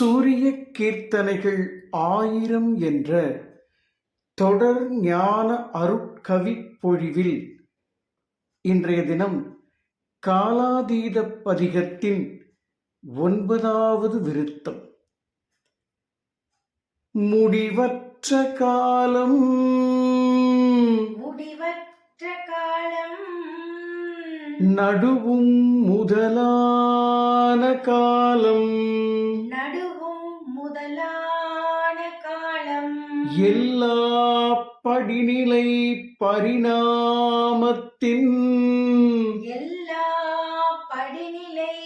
சூரிய கீர்த்தனைகள் ஆயிரம் என்ற தொடர் ஞான அருட்கவி பொழிவில் இன்றைய தினம் காலாதீத பதிகத்தின் ஒன்பதாவது விருத்தம். முடிவற்ற காலம் முடிவற்ற காலம் நடுவும் முதலான காலம். நடுவும் முதலான காலம். எல்லா படிநிலை பரிணாமத்தின் எல்லா படிநிலை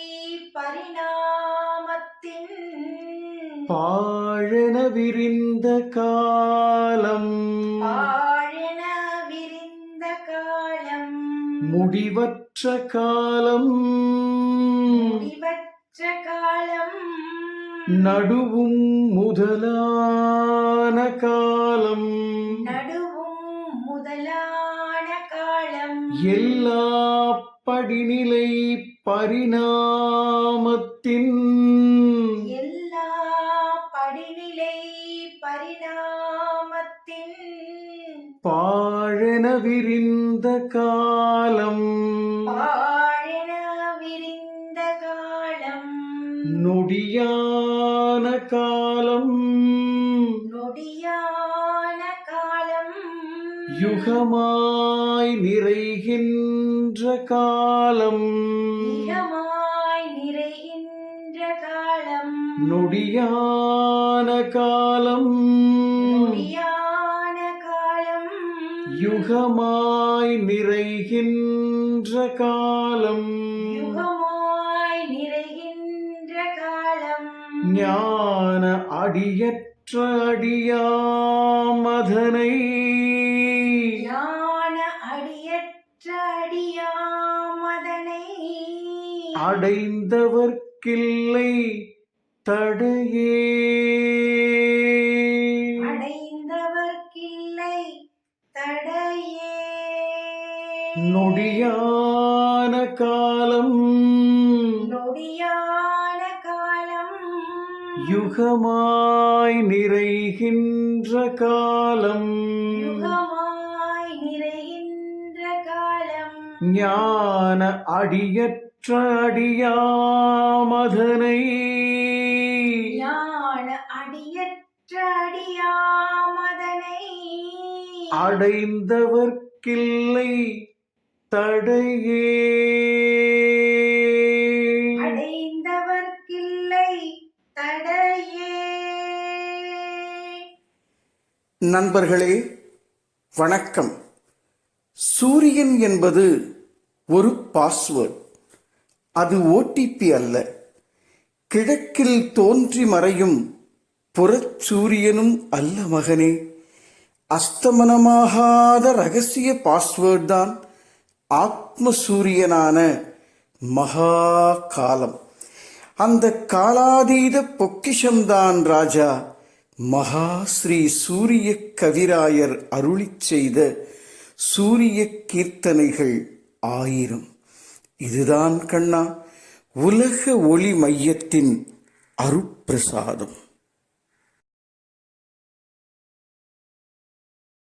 பரிணாமத்தின் பாழன விரிந்த காலம். பாழென விரிந்த காலம். முடிவற்ற காலம் முடிவற்ற காலம் நடுவும் முதலான காலம் நடுவும் முதலான காலம் எல்லா படிநிலை பரிணாமத்தின் எல்லா படிநிலை பரிணாமத்தின் பாழன விரிந்த காலம். பாழென விரிந்த காலம். நொடியான காலம். நொடியான காலம். யுகமாய் நிறைகின்ற காலம். நிறைகின்ற காலம். நொடியான காலம். யுகமாய் நிறைகின்ற காலம். யுகமாய் நிறைகின்ற காலம். ஞான அடியற்ற அடியாமதனை. ஞான அடியற்ற அடியாமதனை. அடைந்தவர்க்கில்லை தடையே. தடையே. நொடியான காலம். நொடியான காலம். யுகமாய் நிறைகின்ற காலம். யுகமாய் நிறைகின்ற காலம். ஞான அடியற்ற அடியாமதனை. ஞான அடியற்ற அடியாமதனை அடைந்தவர்க்கில்லை தடையே. அடைந்தவர்க்கில்லை தடையே. நண்பர்களே வணக்கம். சூரியன் என்பது ஒரு பாஸ்வேர்ட். அது ஓடிபி அல்ல. கிழக்கில் தோன்றி மறையும் புறச்சூரியனும் அல்ல மகனே. அஸ்தமனமாகாத ரகசிய பாஸ்வேர்ட் தான் ஆத்ம சூரியனான மகா காலம் அந்த காலாதீத பொக்கிஷம்தான் ராஜா மகா ஸ்ரீ சூரிய கவிராயர் அருளிச் செய்த சூரிய கீர்த்தனைகள் ஆயிரம். இதுதான் கண்ணா உலக ஒளி மையத்தின் அருப்பிரசாதம்